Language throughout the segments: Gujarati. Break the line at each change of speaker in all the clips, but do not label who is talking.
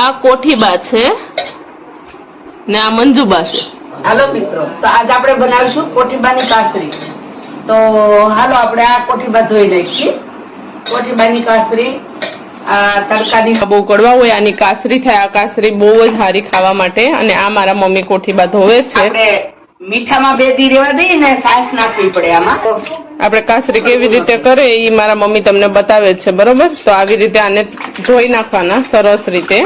આ કોઠીબા છે ને આ મંજુબા છે.
હાલો મિત્રો તો આજે આપણે બનાવીશું કોઠીબાની કાસરી. તો હાલો આપણે આ કોઠીબા ધોઈ નાખીએ. કોઠીબાની કાસરી આ તડકાની
બહુ કડવા હોય આની કાસરી થાય આ કાસરી બહુ જ સારી ખાવા માટે અને આ મારા મમ્મી કોઠીબા ધોવે છે.
આપણે મીઠામાં બે દી રેવા દઈએ ને સાસ નાખવી પડે આમાં.
આપણે કાસરી કેવી રીતે કરે એ મારા મમ્મી તમને બતાવે છે, બરોબર? તો આવી રીતે આને ધોઈ નાખવાના, સરસ રીતે.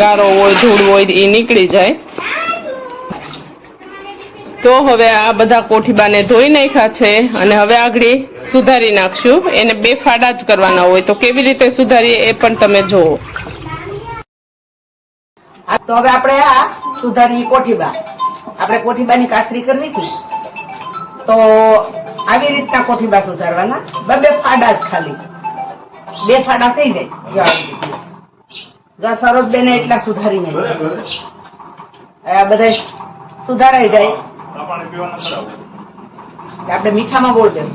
ગારો હોય, ધૂળ હોય, એ નીકળી જાય. તો હવે આ બધા કોઠીબાને ધોઈ નાખ્યા છે અને હવે આગળ સુધારી નાખશું. એને બે ફાડા જ કરવાના હોય, તો કેવી રીતે સુધારીએ એ પણ તમે જુઓ
તો હવે આપણે આ સુધારી કોઠીબા. આપણે કોઠીબાની કાસરી કરવી છે તો આવી રીતના કોઠીબા સુધારવાના બબે ફાડા જ ખાલી. બે ફાડા થઈ જાય. જો આવી રીતે. જો સરોજ બેને એટલા સુધારીને આ બધા સુધારાઈ જાય. આપણે મીઠામાં બોલ દેવું.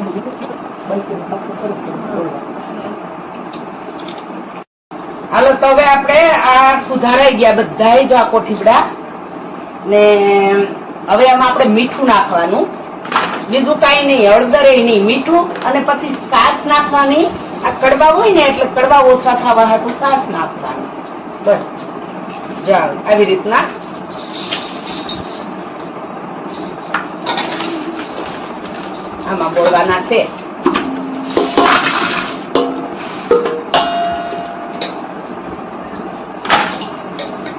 હાલો, તો હવે આપણે આ સુધારાઈ ગયા બધા જો આ કોઠીબડા ને હવે આમાં આપણે મીઠું નાખવાનું. બીજું કાંઈ નહીં, હળદર નહીં, મીઠું અને પછી સાસ નાખવાની. આ કડવા હોય ને એટલે કડવા ઓછા થવા હાટું સાસ નાખવાની. બસ. જાઓ, આવી રીતના. આમાં બોલવાના છે.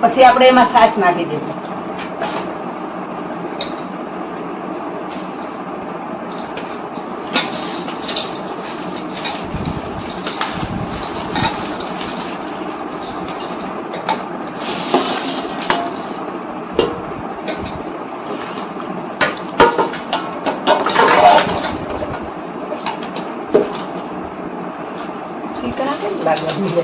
પછી આપણે એમાં સાસ નાખી દીધું. તમને?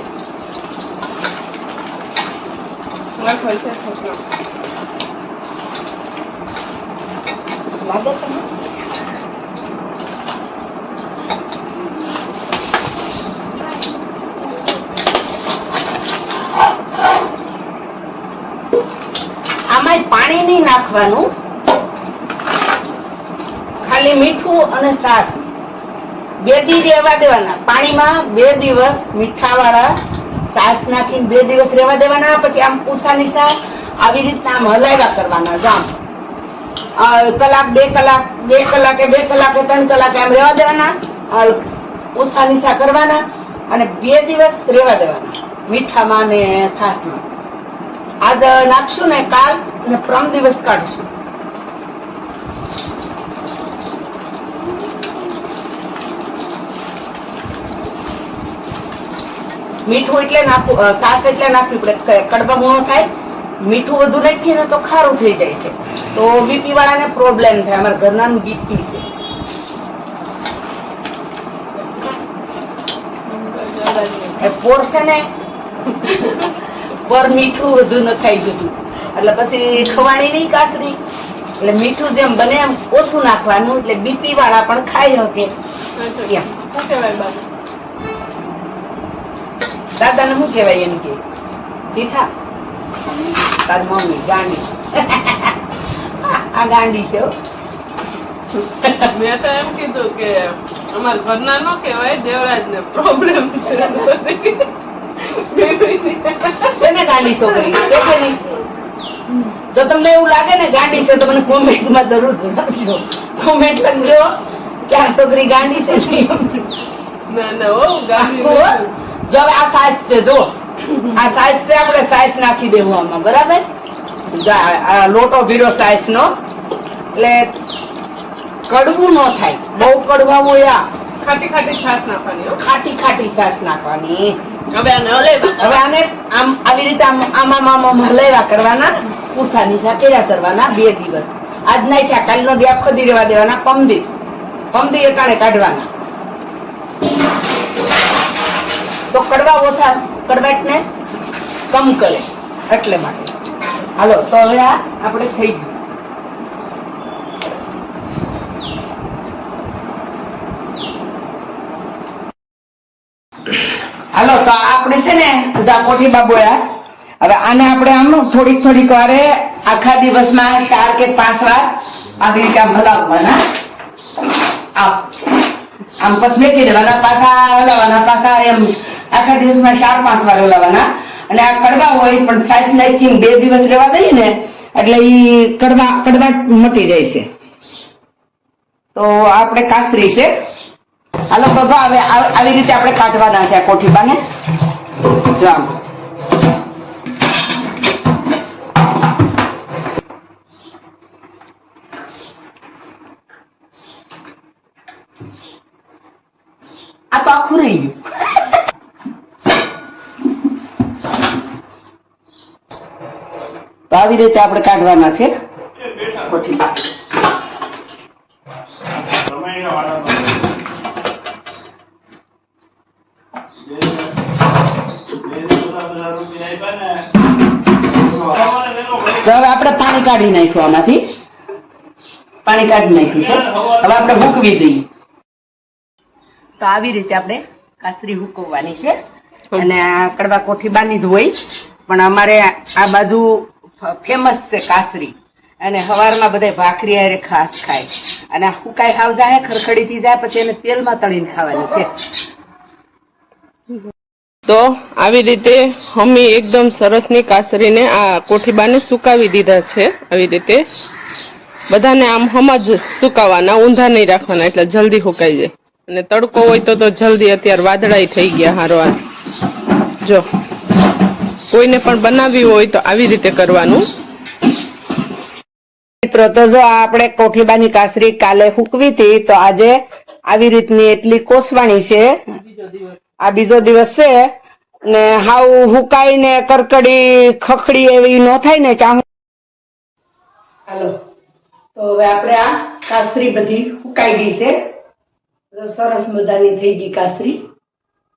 આમાં પાણી નહીં નાખવાનું. ખાલી મીઠું અને સાસ. બે દી રહેવા દેવાના. પાણીમાં બે દિવસ મીઠા વાળા સાસ નાખીને બે દિવસ રહેવા દેવાના. પછી આમ પૂસાની સા આવી રીતના આમ હલાવ્યા કરવાના જામ. કલાક બે કલાક બે કલાકે બે કલાકે ત્રણ કલાકે આમ રહેવા દેવાના. અ, પૂસાની સા કરવાના અને બે દિવસ રહેવા દેવાના મીઠામાં ને સાસમાં. આજ નાખશું ને કાલ અને પ્રમ દિવસ કાઢશું. મીઠું એટલે નાખવું સાસ એટલે નાખવી પડે. કડવા ગુણો થાય મીઠું વધુ નાખીએ ને તો ખારું થઈ જાય છે. તો બીપી વાળાને પ્રોબ્લેમ થાય. અમારા ઘરનાનું બીપી છે. એ પોર છે ને પર મીઠું વધુ ન ખાઈ જતું. એટલે પછી ખવાણી નહીં કાસરી. એટલે મીઠું જેમ બને એમ ઓછું નાખવાનું. એટલે બીપી વાળા પણ ખાઈ શકે. એમ. દાદાને શું કહેવાય એમ કે? તીઠા તાર મમ્મી ગાંડી. આ ગાંડી છે
મેં તો એમ કીધું કે અમારા ઘરના નો કહેવાય દેવરાજ ને પ્રોબ્લેમ
છે ગાંડી છોકરી? જો તમને એવું લાગે ને ગાંડી છે તો મને કોમેન્ટમાં જરૂર જણાવજો. કોમેન્ટ લખજો કે આ છોકરી ગાંડી છે
ના ના ઓ
આખું, જો હવે આ સાઈઝ છે જો આ સાઈઝ છે આપણે સાઈઝ નાખી દેવું આમાં બરાબર? જો આ- આ લોટો ભીરો સાઈઝ નો એટલે કડવું ન થાય. બહુ કડવા હોય
ખાટી ખાટી છાશ નાખવાની
ખાટી ખાટી સાસ નાખવાની.
હવે આને
હવે આને આમ આવી રીતે આમ આમાં આમ આમ કરવાના કરવાના ઉષાની કર્યા કરવાના બે દિવસ. આજ નાખ્યા કાલનો દી આખો દી રહેવા દેવાના પમદી પમદી કાણે કાઢવાના. તો કડવા ઓછા, કડવાટને કમ કરે એટલે માટે. હાલો, તો હવે આ આપણે થઈ ગયું. હાલો, તો આપણે છે ને કોઠી બાબોયા હવે આને આપણે આમ થોડીક થોડીક વારે આખા દિવસમાં ચાર કે પાંચ વાર આવી રીતે હલાવવાના. આમ. આમ પછી મેકી દેવાના પાછા હલાવવાના પાછા એમ. આખા દિવસમાં ચાર પાંચ વાર હલાવવાના અને આ કડવા હોય પણ ફાસ્ટ નાખીને બે દિવસ રહેવા દઈએ ને, એટલે ઈ કડવા કડવા મટી જાય છે. તો આપણે કાસરી છે. હાલો બધો હવે આવી રીતે આપણે કાઢવાના છે આ કોઠીબાને. જો આમ. આ તો આખું રહી ગયું. આવી રીતે આપણે કાઢવાના છે. હવે આપણે પાણી કાઢી નાખ્યું આમાંથી. પાણી કાઢી નાખ્યું છે. હવે આપણે હુકવી દઈએ. તો આવી રીતે આપણે કાસરી હુકવવાની છે. અને આ કડવા કોઠીબાની જ હોય. પણ અમારે આ બાજુ ફેમસ છે કાસરી. અને હવારમાં બધા ભાખરી હારે ખાસ ખાય. અને આ હુકાઈ હાવ જાય ખરખડીથી જાય, પછી એને તેલમાં તળીને ખાવાની છે.
તો આવી રીતે હમી એકદમ સરસની કાસરીને આ કોઠીબાને સુકાવી દીધા છે. આવી રીતે બધાને આમ હમ જ સુકાવાના, ઊંધા નહીં રાખવાના, એટલે જલ્દી સુકાઈ જાય. અને તડકો હોય તો તો જલ્દી અત્યારે વાદળાઈ થઈ ગયા હારો જો. કોઈને પણ બનાવવી હોય તો આવી રીતે કરવાનું.
મિત્રો, તો જો આપણે કોઠીબાની કાસરી કાલે હુકવી હતી, તો આજે આવી રીતની એટલી કોસવાણી છે. આ બીજો દિવસ છે ને હાવ હુકાઈને કરકડી ખખડી એવી ન થાય ને કે હાલો, તો હવે આપણે આ કાસરી બધી હુકાઈ ગઈ છે. સરસ મજાની થઈ ગઈ કાસરી.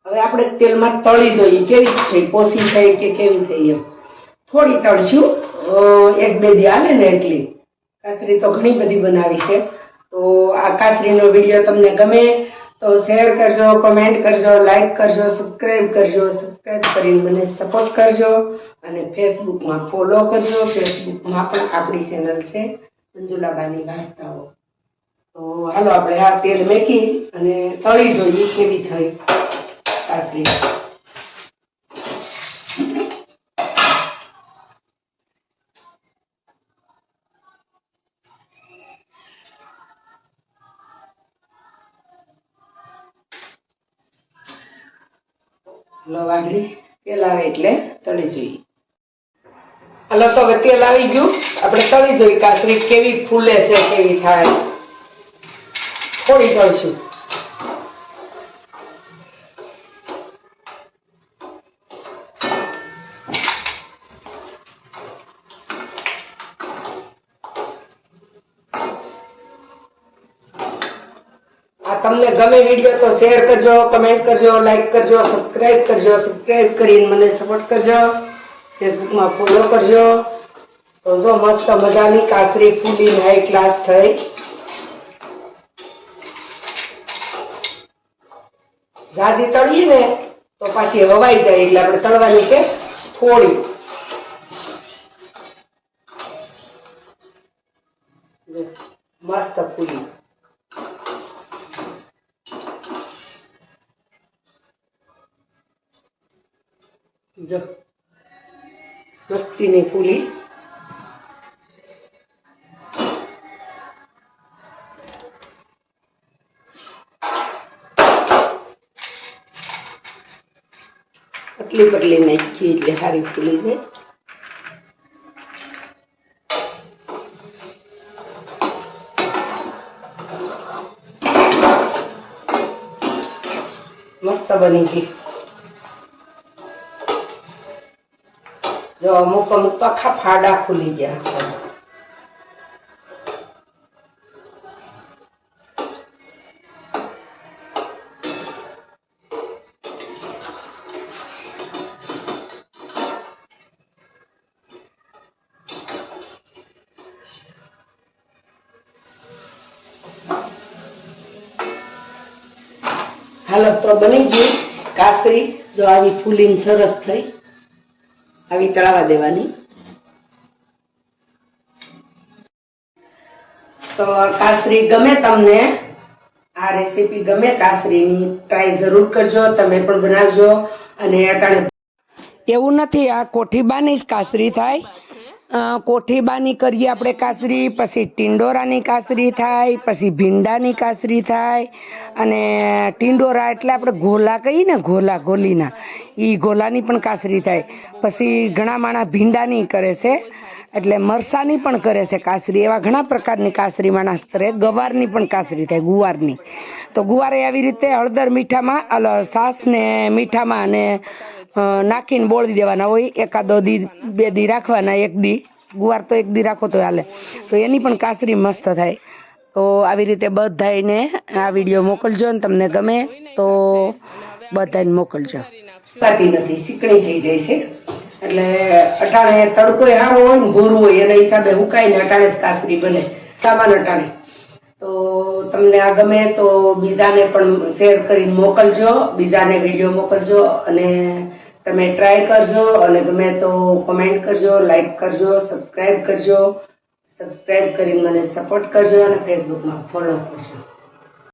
હવે આપણે તેલમાં તળી જોઈએ. કેવી થઈ? કોસી થઈ કે કેવી થઈ એમ? થોડી તળશું. એક બે દી હાલે ને એટલી. કાસરી તો ઘણી બધી બનાવી છે. તો આ કાસરીનો વીડિયો તમને ગમે તો શેર કરજો, કમેન્ટ કરજો, લાઈક કરજો, સબસ્ક્રાઇબ કરજો. સબસ્ક્રાઇબ કરીને મને સપોર્ટ કરજો અને ફેસબુકમાં ફોલો કરજો. ફેસબુકમાં પણ આપણી ચેનલ છે, મંજુલાબાની વાર્તાઓ. તો હાલો, આપણે આ તેલ મેકી અને તળી જોઈએ કેવી થઈ. કાસરી હલો વાગડી તેલ આવે એટલે તળી જોઈએ. હલો, તો હવે તેલ આવી ગયું. આપણે તળી જોઈએ કાસરી કેવી ફૂલે છે, કેવી થાય. થોડી તળશું. આ તમને ગમે વીડિયો તો શેર કરજો કમેન્ટ કરજો લાઈક કરજો સબસ્ક્રાઇબ કરજો સબસ્ક્રાઇબ કરીને મને સપોર્ટ કરજો. ફેસબુકમાં ફોલો કરજો. તો જો મસ્ત મજાની કાસરી ફૂલી હાઈ ક્લાસ થઈ. જાજી તળીએ ને તો પાછી હવાઈ જાય એટલે આપણે તળવાની છે થોડી. મસ્ત ફૂલી. જો. મસ્તી ની ફૂલી. પટલી પટલી નાખી એટલે હારી ફૂલી જાય. મસ્ત બની ગઈ. જો અમુક અમુક તો આખા ફાડા ખુલી ગયા છે. હાલો, તો બની ગઈ કાસ્તરી, જો આવી ફૂલીને સરસ થઈ. આવી તળાવા દેવાની. તો કાસરી ગમે તમને, આ રેસીપી ગમે કાસરીની ટ્રાય જરૂર કરજો, તમે પણ બનાવજો, અને અટાણે એવું નથી, આ કોઠીબાની જ કાસરી થાય. કોઠીબાની કરીએ આપણે કાસરી, પછી ટિંડોરાની કાસરી થાય, પછી ભીંડાની કાસરી થાય, અને ટિંડોરા એટલે આપણે ગોલા કહીએ ને ગોલા ગોલીના એ ગોલાની પણ કાસરી થાય. પછી ઘણા માણા ભીંડાની કરે છે, એટલે મરસાની પણ કરે છે કાસરી, એવા ઘણા પ્રકારની કાસરી માણસ કરે, ગવારની પણ કાસરી થાય, ગુવારની. તો ગુવારે આવી રીતે હળદર મીઠામાં સાસ ને મીઠામાં અને નાખીને બોળી દેવાના હોય, એકાદો દી, બે દી રાખવાના, એક દી. ગુવાર તો એક દી રાખો તો હાલે. તો એની પણ કાસરી મસ્ત થાય. તો આવી રીતે બધાને આ વીડિયો મોકલજો ને તમને ગમે તો બધાને મોકલજો. સુકાતી નથી સીકણી થઈ જાય છે. એટલે અટાણે તડકો સારો હોય ને ભોરું હોય, એના હિસાબે હુકાઈને અટાણે જ કાસરી બને, સામાન અટાણે. તો તમને આ ગમે તો બીજાને પણ શેર કરીને મોકલજો, બીજાને વીડિયો મોકલજો અને તમે ટ્રાય કરજો અને ગમે તો કમેન્ટ કરજો લાઈક કરજો સબસ્ક્રાઈબ કરજો. સબસ્ક્રાઈબ કરીને મને સપોર્ટ કરજો અને ફેસબુકમાં ફોલો કરજો.